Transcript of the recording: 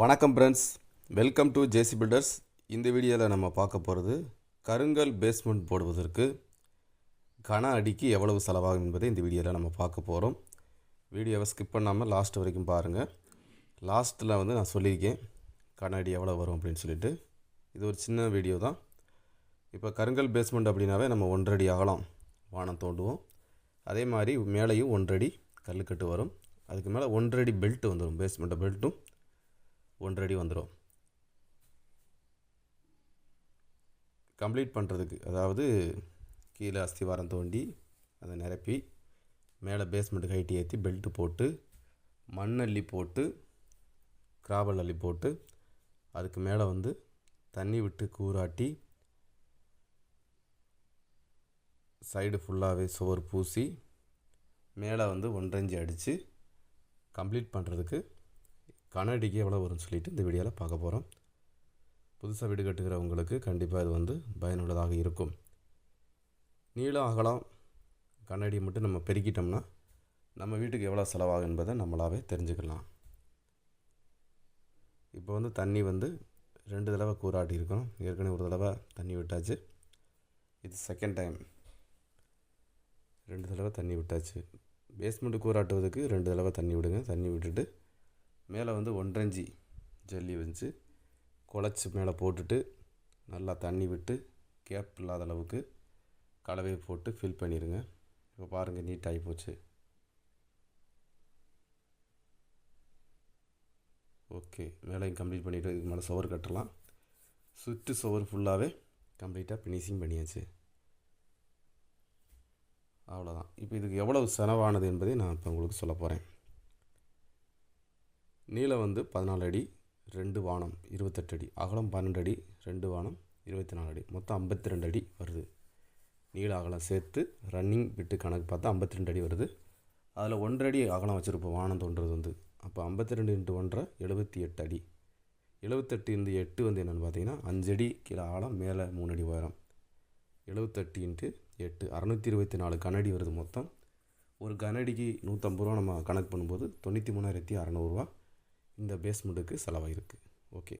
வணக்கம் friends welcome to J C builders இந்த வீடியோவில் நம்ம பார்க்க போகிறது கருங்கல் பேஸ்மெண்ட் போடுவதற்கு கன அடிக்கு எவ்வளவு செலவாகும் என்பதை இந்த வீடியோவில் நம்ம பார்க்க போகிறோம் வீடியோவை ஸ்கிப் பண்ணாமல் லாஸ்ட் வரைக்கும் பாருங்கள் லாஸ்ட்டில் வந்து நான் சொல்லியிருக்கேன் கன அடி எவ்வளோ வரும் அப்படின்னு சொல்லிட்டு. இது ஒரு சின்ன வீடியோ தான். இப்போ கருங்கல் பேஸ்மெண்ட் அப்படின்னாவே நம்ம ஒன்றடி அகலம் வானம் தோண்டுவோம். அதே மாதிரி மேலேயும் ஒன்றடி கல்லுக்கட்டு வரும். அதுக்கு மேலே ஒன்றடி பெல்ட் வந்துடும் பேஸ்மெண்ட்டை பெல்ட்டும் ஒன்றடி வந்துடும் கம்ப்ளீட் பண்ணுறதுக்கு அதாவது கீழே அஸ்திவாரம் தோண்டி அதை நிரப்பி மேலே பேஸ்மெண்ட் ஹைட்டு ஏற்றி பெல்ட்டு போட்டு மண் அள்ளி போட்டு கிராவல் அள்ளி போட்டு அதுக்கு மேலே வந்து தண்ணி விட்டு கூராட்டி சைடு ஃபுல்லாகவே சுவர் பூசி மேலே வந்து ஒன்றஞ்சி அடித்து கம்ப்ளீட் பண்ணுறதுக்கு கனடிக்கு எவ்வளோ வரும்னு சொல்லிட்டு இந்த வீடியோவில் பார்க்க போகிறோம் புதுசாக வீடு கட்டுகிறவங்களுக்கு கண்டிப்பாக இது வந்து பயனுள்ளதாக இருக்கும். நீளம் அகலம் கண்ணாடி மட்டும் நம்ம பெருக்கிட்டோம்னா நம்ம வீட்டுக்கு எவ்வளோ செலவாகும் என்பதை நம்மளாவே தெரிஞ்சுக்கலாம். இப்போ வந்து தண்ணி வந்து ரெண்டு தடவை கூறாட்டியிருக்கோம் ஏற்கனவே ஒரு தடவை தண்ணி விட்டாச்சு. இது செகண்ட் டைம் ரெண்டு தடவை தண்ணி விட்டாச்சு. பேஸ்மெண்ட்டு கூறாட்டுவதுக்கு ரெண்டு தடவை தண்ணி விடுங்க. தண்ணி விட்டுட்டு மேலே வந்து ஒன்றஞ்சி ஜல்லி வச்சு குழச்சி மேலே போட்டுட்டு நல்லா தண்ணி விட்டு கேப் இல்லாத அளவுக்கு கலவையை போட்டு ஃபில் பண்ணிடுங்க. இப்போ பாருங்கள் நீட்டாகி போச்சு. ஓகே வேலையும் கம்ப்ளீட் பண்ணிவிட்டு இதுக்கு மேலே சுவர் கட்டலாம். சுற்று சுவர் ஃபுல்லாகவே கம்ப்ளீட்டாக ஃபினிஷிங் பண்ணியாச்சு. அவ்வளோதான் இப்போ இதுக்கு எவ்வளவு செலவானது என்பதை நான் இப்போ உங்களுக்கு சொல்ல போகிறேன் நீளம் வந்து பதினாலு அடி ரெண்டு வானம் இருபத்தெட்டு அடி அகலம் பன்னெண்டு அடி ரெண்டு வானம் இருபத்தி நாலு அடி. மொத்தம் ஐம்பத்தி ரெண்டு அடி வருது. நீள அகலம் சேர்த்து ரன்னிங் விட்டு கணக்கு பார்த்தா ஐம்பத்தி ரெண்டு அடி வருது. அதில் ஒன்றரை அடி அகலம் வச்சுருப்போம் வானம் தோன்றது வந்து. அப்போ ஐம்பத்தி ரெண்டு இன்ட்டு ஒன்றரை எழுபத்தி எட்டு அடி. எழுபத்தெட்டு இந்த எட்டு வந்து என்னென்னு பார்த்தீங்கன்னா அஞ்சடி கீழே ஆழம் மேலே மூணு அடி உயரம். எழுபத்தெட்டு இன்ட்டு எட்டு அறநூற்றி இருபத்தி நாலு கனடி வருது மொத்தம். ஒரு கனடிக்கு நூற்றம்பது ரூபா நம்ம கணக்கு பண்ணும்போது தொண்ணூற்றி மூணாயிரத்தி அறநூறுவா இந்த பேஸ்மெண்ட்டுக்கு செலவாயிருக்கு. ஓகே